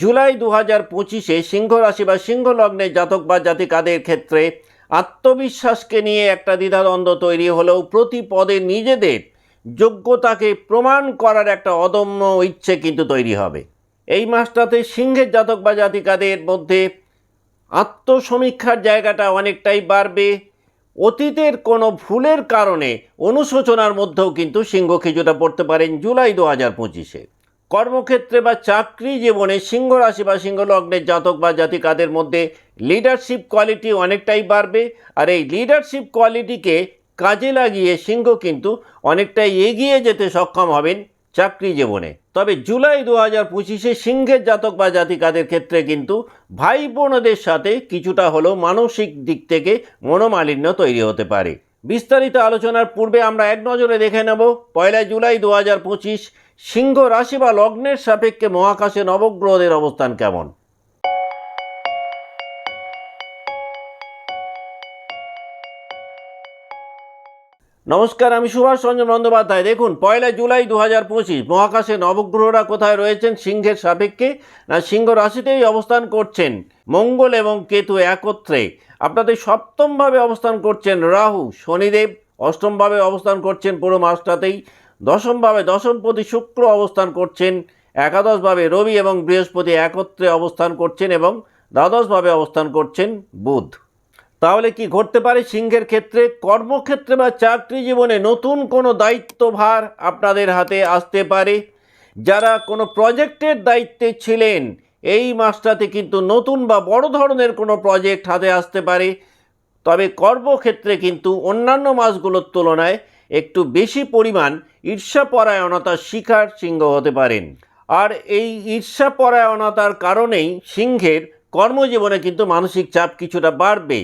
জুলাই দু হাজার পঁচিশে সিংহ রাশি বা সিংহ লগ্নের জাতক বা জাতিকাদের ক্ষেত্রে আত্মবিশ্বাসকে নিয়ে একটা দ্বিধাদ্বন্দ্ব তৈরি হলেও প্রতি পদে নিজেদের যোগ্যতাকে প্রমাণ করার একটা অদম্য ইচ্ছে কিন্তু তৈরি হবে। এই মাসটাতে সিংহের জাতক বা জাতিকাদের মধ্যে আত্মসমীক্ষার জায়গাটা অনেকটাই বাড়বে। অতীতের কোনো ভুলের কারণে অনুশোচনার মধ্যেও কিন্তু সিংহ কিছুটা পড়তে পারেন জুলাই দু হাজার পঁচিশে। কর্মক্ষেত্রে বা চাকরি জীবনে সিংহ রাশি বা সিংহ লগ্নের জাতক বা জাতিকাদের মধ্যে লিডারশিপ কোয়ালিটি অনেকটাই বাড়বে। আর এই লিডারশিপ কোয়ালিটিকে কাজে লাগিয়ে সিংহ কিন্তু অনেকটাই এগিয়ে যেতে সক্ষম হবেন চাকরি জীবনে। তবে জুলাই দু হাজার পঁচিশে সিংহের জাতক বা জাতিকাদের ক্ষেত্রে কিন্তু ভাই বোনদের সাথে কিছুটা হলেও মানসিক দিক থেকে মনোমালিন্য তৈরি হতে পারে। বিস্তারিত আলোচনার পূর্বে আমরা এক নজরে দেখে নেব। পয়লা জুলাই দু হাজার পঁচিশ সিংহ রাশি বা লগ্নের সাপেক্ষে মহাকাশে নবগ্রহদের অবস্থান কেমন? নমস্কার, আমি সুভাষ রঞ্জন বন্দ্যোপাধ্যায়। দেখুন, পয়লা জুলাই দু হাজার পঁচিশ, মহাকাশে নবগ্রহরা কোথায় রয়েছেন, সিংহের সাপেক্ষে না সিংহ রাশিতেই অবস্থান করছেন? মঙ্গল এবং কেতু একত্রে। আপনাদের সপ্তমভাবে অবস্থান করছেন রাহু, শনিদেব, অষ্টমভাবে অবস্থান করছেন পুরো মাসটাতেই। দশমভাবে দশমপতি শুক্র অবস্থান করছেন, একাদশভাবে রবি এবং বৃহস্পতি একত্রে অবস্থান করছেন এবং দ্বাদশভাবে অবস্থান করছেন বুধ। তাহলে কি ঘটতে পারে সিংহের ক্ষেত্রে? কর্মক্ষেত্রে বা চাকরি জীবনে নতুন কোনো দায়িত্বভার আপনাদের হাতে আসতে পারে। যারা কোনো প্রজেক্টের দায়িত্বে ছিলেন, এই মাসটাতে কিন্তু নতুন বা বড় ধরনের কোনো প্রজেক্ট হাতে আসতে পারে। তবে কর্মক্ষেত্রে কিন্তু অন্যান্য মাসগুলোর তুলনায় একটু বেশি পরিমাণ ঈর্ষাপরায়ণতার শিকার সিংহ হতে পারেন। আর এই ঈর্ষাপরায়ণতার কারণেই সিংহের কর্মজীবনে কিন্তু মানসিক চাপ কিছুটা বাড়বে।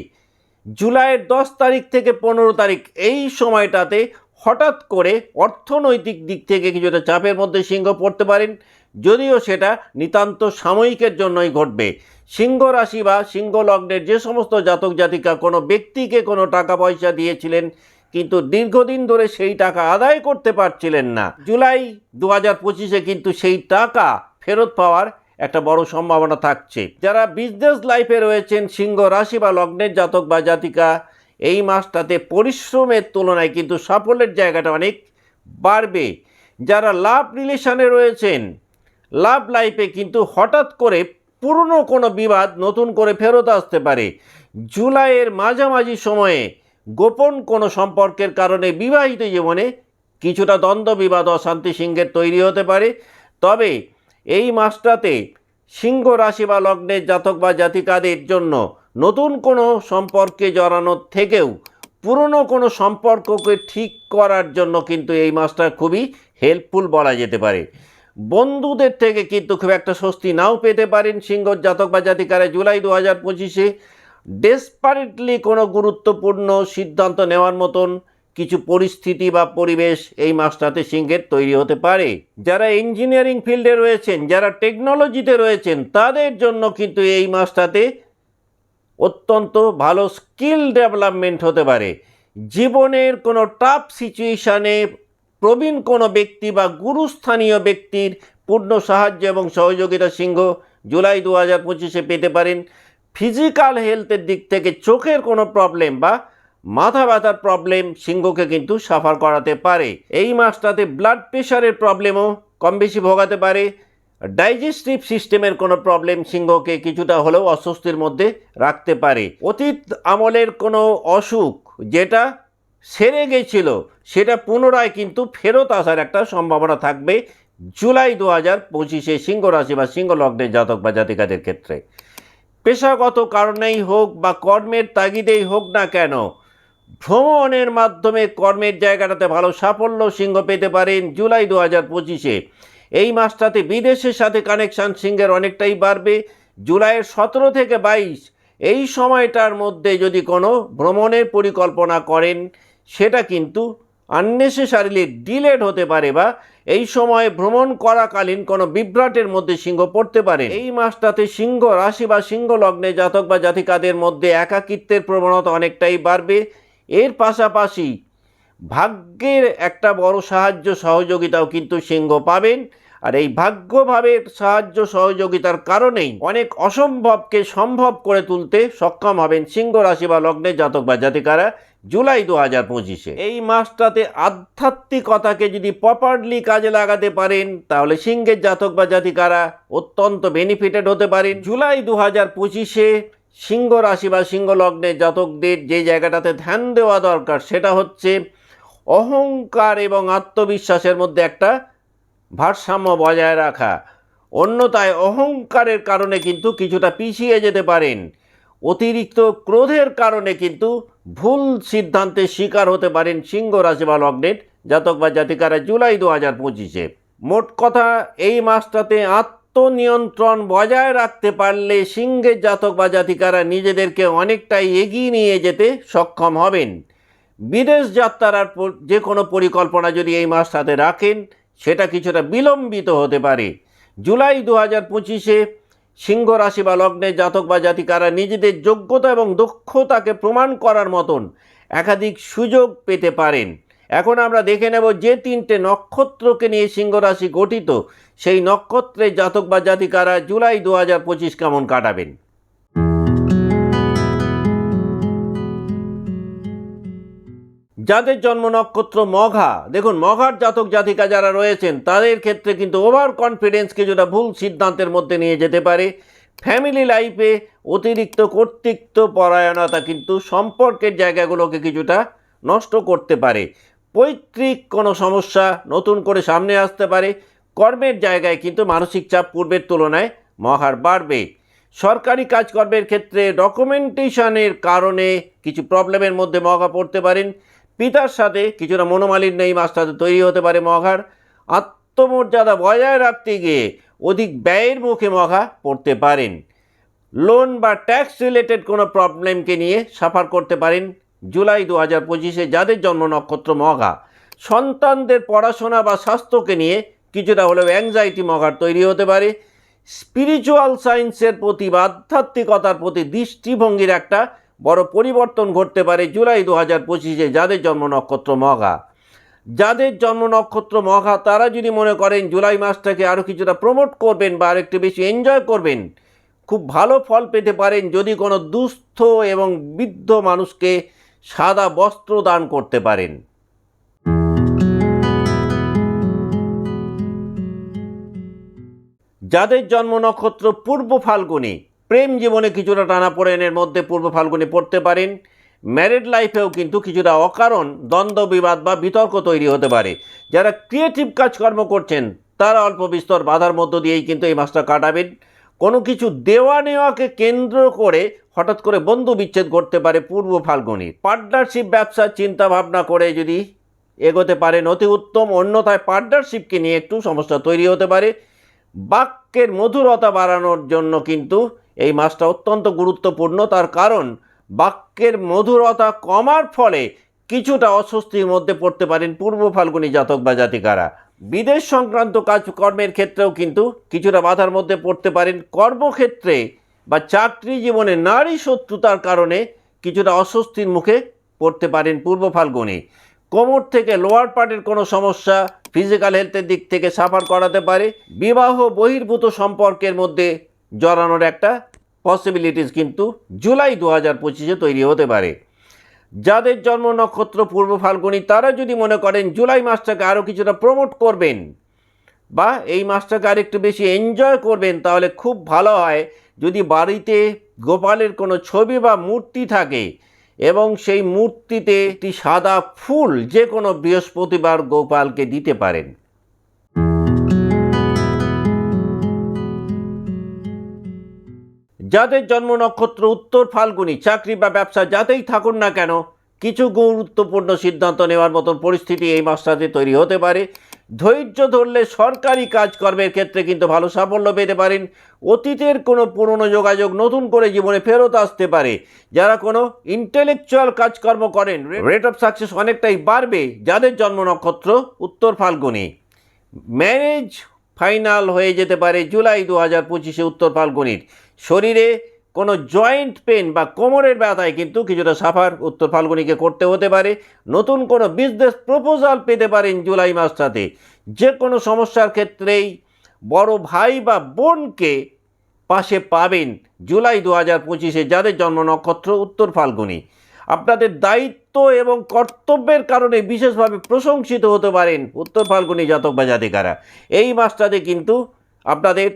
জুলাইয়ের দশ তারিখ থেকে পনেরো তারিখ এই সময়টাতে হঠাৎ করে অর্থনৈতিক দিক থেকে কিছুটা চাপের মধ্যে সিংহ পড়তে পারেন, যদিও সেটা নিতান্ত সাময়িকের জন্যই ঘটবে। সিংহ রাশি বা সিংহ লগ্নের যে সমস্ত জাতক জাতিকা কোনো ব্যক্তিকে কোনো টাকা পয়সা দিয়েছিলেন কিন্তু দীর্ঘদিন ধরে সেই টাকা আদায় করতে পারছিলেন না। জুলাই দু হাজার পঁচিশে কিন্তু সেই টাকা ফেরত পাওয়ার একটা বড় সম্ভাবনা থাকছে। যারা বিজনেস লাইফে রয়েছেন, সিংহ রাশি বা লগ্নের জাতক বা জাতিকা, এই মাসটাতে পরিশ্রমের তুলনায় কিন্তু সাফল্যের জায়গাটা অনেক বাড়বে। যারা লাভ রিলেশনে রয়েছেন, লাভ লাইফে কিন্তু হঠাৎ করে পুরনো কোনো বিবাদ নতুন করে ফেরত আসতে পারে। জুলাইয়ের মাঝামাঝি সময়ে গোপন কোনো সম্পর্কের কারণে বিবাহিত জীবনে কিছুটা দ্বন্দ্ব বিবাদ অশান্তি সিংহের তৈরি হতে পারে। তবে এই মাসটাতে সিংহ রাশি বা লগ্নের জাতক বা জাতিকাদের জন্য নতুন কোনো সম্পর্কে জড়ানোর থেকেও পুরনো কোনো সম্পর্ককে ঠিক করার জন্য কিন্তু এই মাসটা খুবই হেল্পফুল বলা যেতে পারে। বন্ধুদের থেকে কিন্তু খুব একটা স্বস্তি নাও পেতে পারেন সিংহ জাতক বা জাতিকারা জুলাই দু হাজার পঁচিশে। ডেসপারেটলি কোনো গুরুত্বপূর্ণ সিদ্ধান্ত নেওয়ার মতন কিছু পরিস্থিতি বা পরিবেশ এই মাসটাতে সিংহের তৈরি হতে পারে। যারা ইঞ্জিনিয়ারিং ফিল্ডে রয়েছেন, যারা টেকনোলজিতে রয়েছেন, তাদের জন্য কিন্তু এই মাসটাতে অত্যন্ত ভালো স্কিল ডেভেলপমেন্ট হতে পারে। জীবনের কোনো টাফ সিচুয়েশানে প্রবীণ কোনো ব্যক্তি বা গুরুস্থানীয় ব্যক্তির পূর্ণ সাহায্য এবং সহযোগিতা সিংহ জুলাই দু হাজার পঁচিশে পেতে পারেন। ফিজিক্যাল হেলথের দিক থেকে চোখের কোনো প্রবলেম বা মাথা ব্যথার প্রবলেম সিংহকে কিন্তু সাফার করাতে পারে। এই মাসটাতে ব্লাড প্রেশারের প্রবলেমও কম বেশি ভোগাতে পারে। ডাইজেস্টিভ সিস্টেমের কোনো প্রবলেম সিংহকে কিছুটা হলেও অস্বস্তির মধ্যে রাখতে পারে। অতীত আমলের কোনো অসুখ যেটা সেরে গেছিল, সেটা পুনরায় কিন্তু ফেরত আসার একটা সম্ভাবনা থাকবে জুলাই দু হাজার পঁচিশে সিংহ রাশি বা সিংহ লগ্নের জাতক বা জাতিকাদের ক্ষেত্রে। পেশাগত কারণেই হোক বা কর্মের তাগিদেই হোক না কেন, ভ্রমণের মাধ্যমে কর্মের জায়গাটাতে ভালো সাফল্য সিংহ পেতে পারেন জুলাই দু হাজার পঁচিশে। এই মাসটাতে বিদেশের সাথে কানেকশান সিংহের অনেকটাই বাড়বে। জুলাইয়ের সতেরো থেকে বাইশ, এই সময়টার মধ্যে যদি কোনো ভ্রমণের পরিকল্পনা করেন, সেটা কিন্তু আননেসেসারিলি ডিলেড হতে পারে বা এই সময়ে ভ্রমণ করাকালীন কোনো বিভ্রাটের মধ্যে সিংহ পড়তে পারে। এই মাসটাতে সিংহ রাশি বা সিংহ লগ্নে জাতক বা জাতিকাদের মধ্যে একাকিত্বের প্রবণতা অনেকটাই বাড়বে। এর পাশাপাশি ভাগ্যের একটা বড় সাহায্য সহযোগিতাও কিন্তু সিংহ পাবেন। আর এই ভাগ্যভাবে সাহায্য সহযোগিতার কারণেই অনেক অসম্ভবকে সম্ভব করে তুলতে সক্ষম হবেন সিংহ রাশি বা লগ্নের জাতক বা জাতিকারা। জুলাই দু হাজার পঁচিশে। এই মাসটাতে আধ্যাত্মিকতাকে যদি প্রপারলি কাজে লাগাতে পারেন, তাহলে সিংহের জাতক বা জাতিকারা অত্যন্ত বেনিফিটেড হতে পারেন। জুলাই দু হাজার পঁচিশে সিংহ রাশি বা সিংহ লগ্নের জাতকদের যে জায়গাটাতে ধ্যান দেওয়া দরকার, সেটা হচ্ছে অহংকার এবং আত্মবিশ্বাসের মধ্যে একটা ভারসাম্য বজায় রাখা। অন্যথায় অহংকারের কারণে কিন্তু কিছুটা পিছিয়ে যেতে পারেন। অতিরিক্ত ক্রোধের কারণে কিন্তু ভুল সিদ্ধান্তের শিকার হতে পারেন সিংহ রাশি বা লগ্নের জাতক বা জাতিকারা জুলাই দু হাজার পঁচিশে। মোট কথা, এই মাসটাতে আত্মনিয়ন্ত্রণ বজায় রাখতে পারলে সিংহের জাতক বা জাতিকারা নিজেদেরকে অনেকটাই এগিয়ে নিয়ে যেতে সক্ষম হবেন। বিদেশ যাত্রার যে কোনো পরিকল্পনা যদি এই মাসটাতে রাখেন, সেটা কিছুটা বিলম্বিত হতে পারে। জুলাই দু হাজার পঁচিশে সিংহ রাশি বা লগ্নের জাতক বা জাতিকারা নিজেদের যোগ্যতা এবং দক্ষতাকে প্রমাণ করার মতন একাধিক সুযোগ পেতে পারেন। এখন আমরা দেখে নেব যে তিনটে নক্ষত্রকে নিয়ে সিংহ রাশি গঠিত। সেই নক্ষত্রের জাতক বা জাতিকারা জুলাই দু হাজার পঁচিশ কেমন কাটাবেন? যাদের জন্ম নক্ষত্র মঘা, দেখুন, মঘার জাতক জাতিকা যারা রয়েছেন, তাদের ক্ষেত্রে কিন্তু ওভার কনফিডেন্স কিছুটা ভুল সিদ্ধান্তের মধ্যে নিয়ে যেতে পারে। ফ্যামিলি লাইফে অতিরিক্ত কর্তৃত্ব, পরায়ণতা কিন্তু সম্পর্কের জায়গাগুলোকে কিছুটা নষ্ট করতে পারে। পৈতৃক কোনো সমস্যা নতুন করে সামনে আসতে পারে। কর্মের জায়গায় কিন্তু মানসিক চাপ পূর্বের তুলনায় মহার বাড়বে। সরকারি কাজকর্মের ক্ষেত্রে ডকুমেন্টেশনের কারণে কিছু প্রবলেমের মধ্যে মগা পড়তে পারেন। পিতার সাথে কিছুটা মনোমালিন্য এই মাসটাতে তৈরি হতে পারে মঘার। আত্মমর্যাদা বজায় রাখতে গিয়ে অধিক ব্যয়ের মুখে মঘা পড়তে পারেন। লোন বা ট্যাক্স রিলেটেড কোনো প্রবলেমকে নিয়ে সাফার করতে পারেন জুলাই দু হাজার পঁচিশে যাদের জন্ম নক্ষত্র মঘা। সন্তানদের পড়াশোনা বা স্বাস্থ্যকে নিয়ে কিছুটা হলেও অ্যাংজাইটি মঘার তৈরি হতে পারে। স্পিরিচুয়াল সায়েন্সের প্রতি বা আধ্যাত্মিকতার প্রতি দৃষ্টিভঙ্গির একটা বড় পরিবর্তন ঘটতে পারে জুলাই দু হাজার পঁচিশে যাদের জন্ম নক্ষত্র মঘা। যাদের জন্ম নক্ষত্র মঘা, তারা যদি মনে করেন জুলাই মাসটাকে আরও কিছুটা প্রমোট করবেন বা আরেকটু বেশি এনজয় করবেন, খুব ভালো ফল পেতে পারেন যদি কোনো দুস্থ এবং বৃদ্ধ মানুষকে সাদা বস্ত্র দান করতে পারেন। যাদের জন্ম নক্ষত্র পূর্ব ফাল্গুনি প্রেম জীবনে কিছুটা টানাপোড়েনের মধ্যে পূর্ব ফাল্গুনি পড়তে পারেন। ম্যারিড লাইফেও কিন্তু কিছুটা অকারণ, দ্বন্দ্ব, বিবাদ বা বিতর্ক তৈরি হতে পারে। যারা ক্রিয়েটিভ কাজকর্ম করছেন, তারা অল্প বিস্তর বাধার মধ্য দিয়েই কিন্তু এই মাসটা কাটাবেন। কোনো কিছু দেওয়া নেওয়াকে কেন্দ্র করে হঠাৎ করে বন্ধু বিচ্ছেদ করতে পারে পূর্ব ফাল্গুনি। পার্টনারশিপ ব্যবসার চিন্তা ভাবনা করে যদি এগোতে পারেন অতি উত্তম, অন্যথায় পার্টনারশিপকে নিয়ে একটু সমস্যা তৈরি হতে পারে। বাক্যের মধুরতা বাড়ানোর জন্য কিন্তু এই মাসটা অত্যন্ত গুরুত্বপূর্ণ, তার কারণ বাক্যের মধুরতা কমার ফলে কিছুটা অস্বস্তির মধ্যে পড়তে পারেন পূর্ব ফাল্গুনি জাতক বা জাতিকারা। বিদেশ সংক্রান্ত কাজকর্মের ক্ষেত্রেও কিন্তু কিছুটা বাধার মধ্যে পড়তে পারেন। কর্মক্ষেত্রে বা চাকরি জীবনে নারী শত্রুতার কারণে কিছুটা অস্বস্তির মুখে পড়তে পারেন পূর্ব ফাল্গুনি। কোমর থেকে লোয়ার পার্টের কোনো সমস্যা ফিজিক্যাল হেলথের দিক থেকে সাফার করাতে পারে। বিবাহ বহির্ভূত সম্পর্কের মধ্যে জড়ানোর একটা পসিবিলিটিস কিন্তু জুলাই দু হাজার পঁচিশে তৈরি হতে পারে। যাদের জন্ম নক্ষত্র পূর্ব ফাল্গুনি, তারা যদি মনে করেন জুলাই মাসটাকে আরও কিছুটা প্রমোট করবেন বা এই মাসটাকে আরেকটু বেশি এনজয় করবেন, তাহলে খুব ভালো হয়। যদি বাড়িতে গোপালের কোনো ছবি বা মূর্তি থাকে এবং সেই মূর্তিতে একটি সাদা ফুল যে কোনো বৃহস্পতিবার গোপালকে দিতে পারেন। যাদের জন্ম নক্ষত্র উত্তর ফাল্গুনি, চাকরি বা ব্যবসা যাতেই থাকুন না কেন, কিছু গুরুত্বপূর্ণ সিদ্ধান্ত নেওয়ার মতন পরিস্থিতি এই মাসটাতে তৈরি হতে পারে। ধৈর্য ধরলে সরকারি কাজকর্মের ক্ষেত্রে কিন্তু ভালো সাফল্য পেতে পারেন। অতীতের কোনো পুরনো যোগাযোগ নতুন করে জীবনে ফেরত আসতে পারে। যারা কোনো ইন্টেলেকচুয়াল কাজকর্ম করেন রেট অফ সাকসেস অনেকটাই বাড়বে যাদের জন্ম নক্ষত্র উত্তর ফাল্গুনি। ম্যারেজ ফাইনাল হয়ে যেতে পারে জুলাই দু হাজার পঁচিশে উত্তর ফাল্গুনির। শরীরে কোনো জয়েন্ট পেন বা কোমরের ব্যথায় কিন্তু কিছুটা সাফার উত্তর ফাল্গুনিকে করতে হতে পারে। নতুন কোনো বিজনেস প্রপোজাল পেতে পারেন জুলাই মাসটাতে। যে কোনো সমস্যার ক্ষেত্রেই বড় ভাই বা বোনকে পাশে পাবেন জুলাই দু হাজার পঁচিশে যাদের জন্ম নক্ষত্র উত্তর ফাল্গুনি। আপনাদের দায়িত্ব এবং কর্তব্যের কারণে বিশেষভাবে প্রশংসিত হতে পারেন উত্তর ফাল্গুনি জাতক বা জাতিকারা। এই মাসটাতে কিন্তু আপনাদের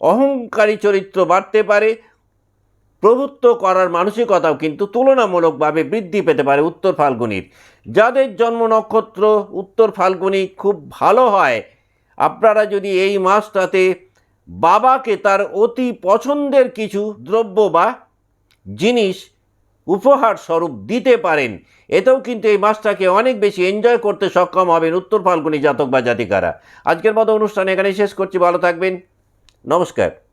অহংকারী চরিত্র বাড়তে পারে, প্রভুত্ব করার মানসিকতাও কিন্তু তুলনামূলকভাবে বৃদ্ধি পেতে পারে উত্তর ফাল্গুনির। যাদের জন্ম নক্ষত্র, উত্তর ফাল্গুনি খুব ভালো হয়। আপনারা যদি এই মাসটাতে বাবাকে তার অতি পছন্দের কিছু দ্রব্য বা জিনিস উপহার স্বরূপ দিতে পারেন, এতেও কিন্তু এই মাসটাকে অনেক বেশি এনজয় করতে সক্ষম হবেন উত্তর ফাল্গুনি জাতক বা জাতিকারা। আজকের মতো অনুষ্ঠান এখানেই শেষ করছি। ভালো থাকবেন। নমস্কার।